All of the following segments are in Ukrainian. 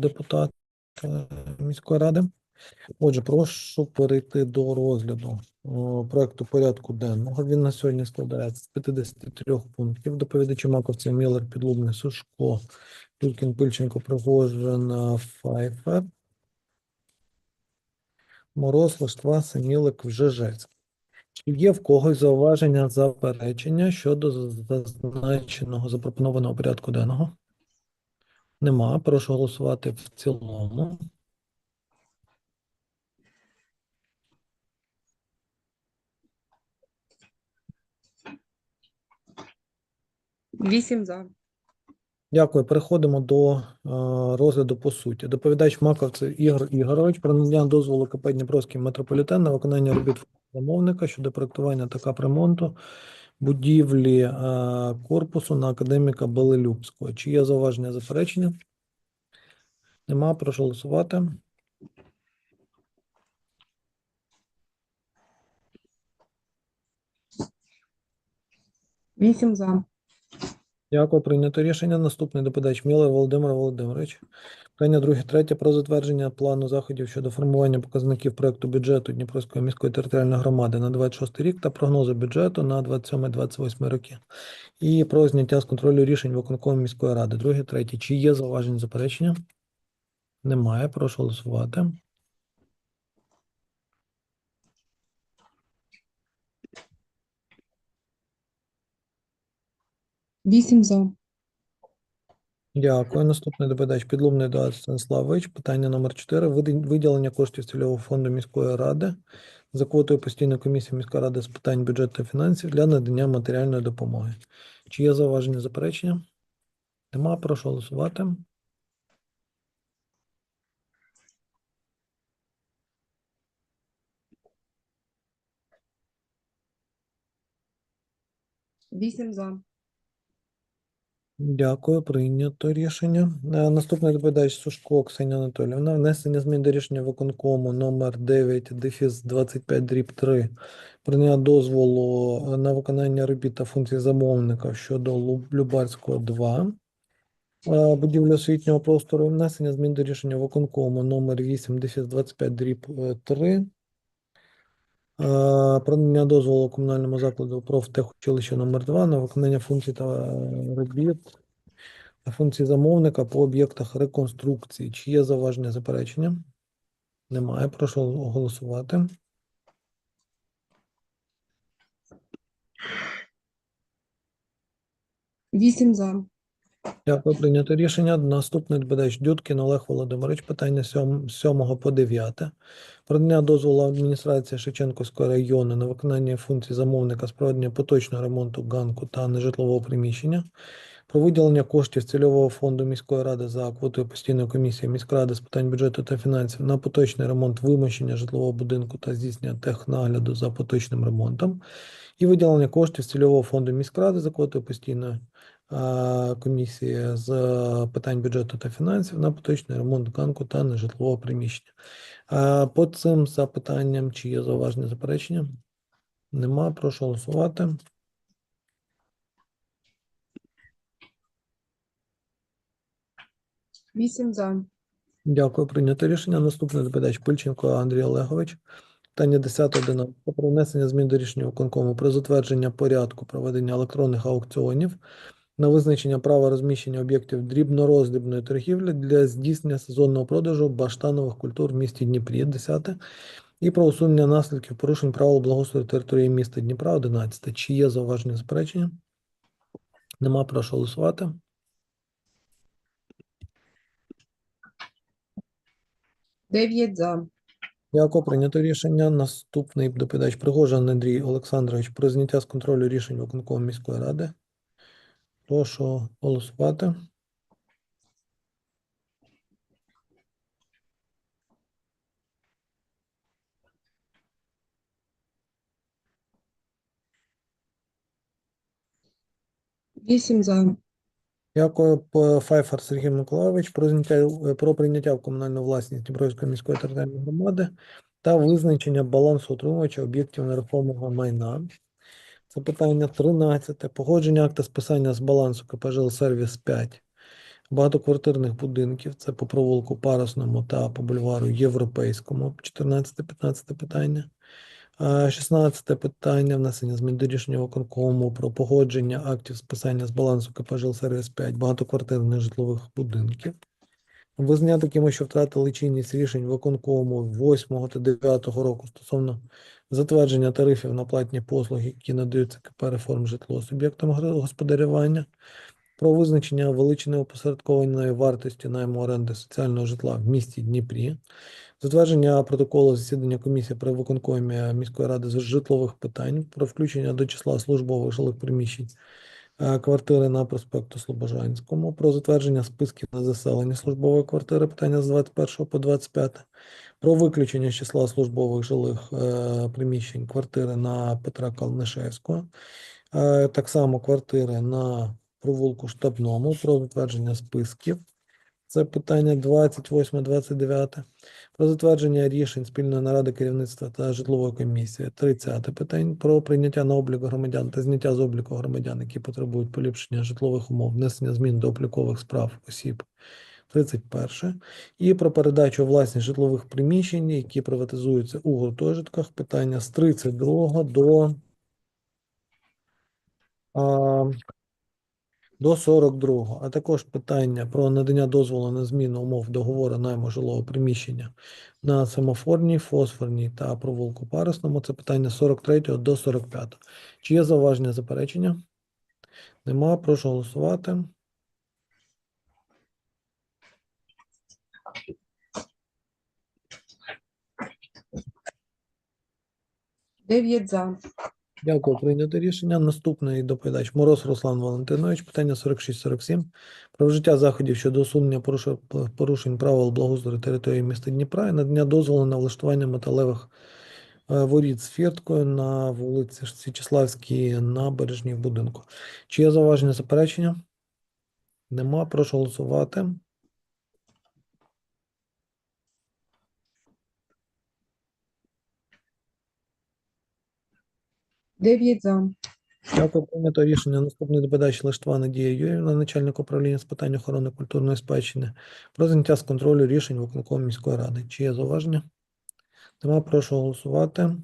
депутат е, міської ради. Отже, прошу перейти до розгляду о, проекту порядку денного. Він на сьогодні складається з 53 пунктів. Доповідачі Маковці, Міллер, Підлубний, Сушко, Тулкін, Пильченко, Пригожин, Файфер, Мороз, Лиштва, Семілик, Вжежець. Чи є в когось зауваження заперечення щодо зазначеного запропонованого порядку денного? Нема. Прошу голосувати в цілому. Вісім за. Дякую. Переходимо до е, розгляду по суті. Доповідач Маковцев Ігор Ігорович про надання дозволу КП Дніпровський метрополітен на виконання робіт замовника щодо проектування та капремонту будівлі е, корпусу на академіка Белелюбського. Чи є зауваження заперечення? Нема. Прошу голосувати. Вісім за. Дякую. Прийнято рішення. Наступний доповідач Мілер Володимир Володимирович. Питання друге, третє про затвердження плану заходів щодо формування показників проекту бюджету Дніпровської міської територіальної громади на 26 рік та прогнозу бюджету на 27-28 роки. І про зняття з контролю рішень виконкому міської ради. Друге, третє. Чи є зауваження заперечення? Немає. Прошу голосувати. Вісім за. Дякую. Наступний доповідач Підлубний Едуард Станіславович. Питання номер 4. Виділення коштів цільового фонду міської ради за квотою постійної комісії міської ради з питань бюджету та фінансів для надання матеріальної допомоги. Чи є зауваження заперечення? Нема. Прошу голосувати. Вісім за. Дякую, прийнято рішення. Е, Наступний доповідач Сушко Ксенія Анатоліївна. Внесення змін до рішення виконкому номер 9 дефіс 25 дріб 3 про надання дозволу е, на виконання робіт та функцій замовника щодо Лу- Любарського 2. Е, Будівля освітнього простору внесення змін до рішення виконкому номер 8 дефіс 25 дріб 3 Е, надання дозволу комунальному закладу профтехучилище номер 2 на виконання функцій та е, робіт та функцій замовника по об'єктах реконструкції. Чи є зауваження заперечення? Немає. Прошу голосувати. Вісім за. Дякую, прийнято рішення. Наступний доповідач Дюдкін Олег Володимирович. Питання 7 по 9. Про надання дозволу адміністрації Шевченківського району на виконання функцій замовника з проведення поточного ремонту ганку та нежитлового приміщення. Про виділення коштів з цільового фонду міської ради за квотою постійної комісії міськради з питань бюджету та фінансів на поточний ремонт вимощення житлового будинку та здійснення технагляду за поточним ремонтом. І виділення коштів з цільового фонду міськради за квотою постійної комісії з питань бюджету та фінансів на поточний ремонт ганку та нежитлового приміщення. По цим запитанням, чи є зауваження заперечення? Нема. Прошу голосувати. Вісім за. Дякую, прийнято рішення. Наступний доповідач Пильченко Андрій Олегович. Питання 10 11 про внесення змін до рішення виконкому про затвердження порядку проведення електронних аукціонів на визначення права розміщення об'єктів дрібнороздрібної торгівлі для здійснення сезонного продажу баштанових культур в місті Дніпрі 10 і про усунення наслідків порушень правил благоустрою території міста Дніпра 11. Чи є зауваження заперечення? Нема, прошу голосувати. Дев'ять за. Дякую, прийнято рішення. Наступний доповідач Пригожин Андрій Олександрович про зняття з контролю рішень виконкому міської ради. Прошу голосувати. Вісім за. Дякую, Файфар Сергій Миколайович про зняття про прийняття в комунальну власність Дніпровської міської територіальної громади та визначення балансу утримувача об'єктів нерухомого майна. Це питання 13. Погодження акта списання з балансу КП «Жилсервіс 5 багатоквартирних будинків. Це по провулку Парусному та по бульвару Європейському. 14-15 питання. Е, 16 питання внесення змін до рішення виконкому про погодження актів списання з балансу КП «Жилсервіс 5 багатоквартирних житлових будинків. Визнання такими, що втратили чинність рішень виконкому 8 та 9 року стосовно затвердження тарифів на платні послуги, які надаються КП реформ житло суб'єктам господарювання, про визначення величини опосередкованої вартості найму оренди соціального житла в місті Дніпрі, затвердження протоколу засідання комісії при виконкомі міської ради з житлових питань про включення до числа службових жилих приміщень квартири на проспекту Слобожанському, про затвердження списків на заселення службової квартири, питання з 21 по 25, про виключення з числа службових жилих е, приміщень квартири на Петра Калнишевського, е, так само квартири на провулку Штабному, про затвердження списків. Це питання 28, 29. Про затвердження рішень спільної наради керівництва та житлової комісії. 30 питань. Про прийняття на облік громадян та зняття з обліку громадян, які потребують поліпшення житлових умов, внесення змін до облікових справ осіб. 31. І про передачу власність житлових приміщень, які приватизуються у гуртожитках. Питання з 32 до, до 42, а також питання про надання дозволу на зміну умов договору найму жилого приміщення на семафорній, фосфорній та провулку Парусному. Це питання з 43 до 45. Чи є зауваження заперечення? Нема. Прошу голосувати. Дев'ять за. Дякую, прийнято рішення. Наступний доповідач Мороз Руслан Валентинович. Питання 46-47. Про вжиття заходів щодо усунення порушень правил благоустрою території міста Дніпра і надання дозволу на влаштування металевих е, воріт з фірткою на вулиці Січеславській набережній в будинку. Чи є зауваження заперечення? Нема. Прошу голосувати. Дев'ять за. Дякую, прийнято рішення. Наступний доповідач Лиштва Надія Юрівна, начальник управління з питань охорони культурної спадщини, про зняття з контролю рішень виконкому міської ради. Чи є зауваження? Нема, прошу голосувати.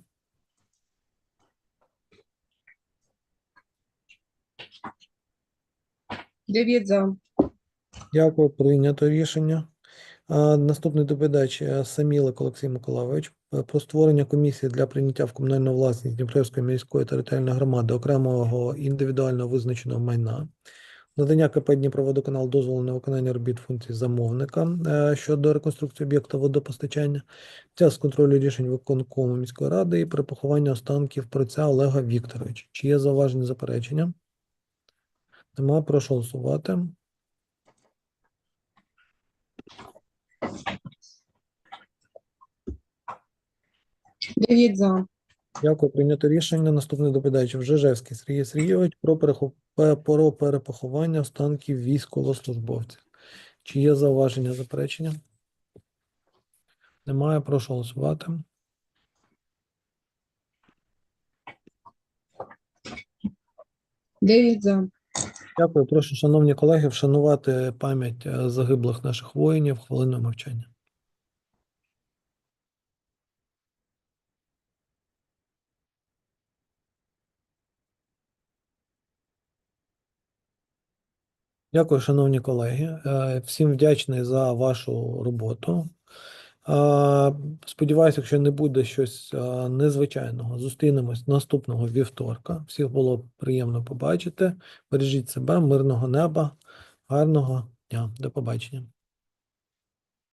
Дев'ять за. Дякую, прийнято рішення. Наступний доповідач е, Самілик Олексій Миколайович е, про створення комісії для прийняття в комунальну власність Дніпровської міської територіальної громади окремого індивідуально визначеного майна. Надання КП Дніпроводоканал дозволу на виконання робіт функцій замовника е, щодо реконструкції об'єкта водопостачання, ця з контролю рішень виконкому міської ради і перепоховання останків праця Олега Вікторовича. Чи є зауваження заперечення? Нема, прошу голосувати. Дев'ять за. Дякую, прийнято рішення. Наступний доповідач Вжежевський Сергій Сергійович про, перехоп... пе- про перепоховання останків військовослужбовців. Чи є зауваження заперечення? Немає, прошу голосувати. Дев'ять за. Дякую, прошу, шановні колеги, вшанувати пам'ять е, загиблих наших воїнів хвилиною мовчання. Дякую, шановні колеги. Е, Всім вдячний за вашу роботу. Е, Сподіваюся, якщо не буде щось е, незвичайного, зустрінемось наступного вівторка. Всіх було приємно побачити. Бережіть себе, мирного неба, гарного дня. До побачення.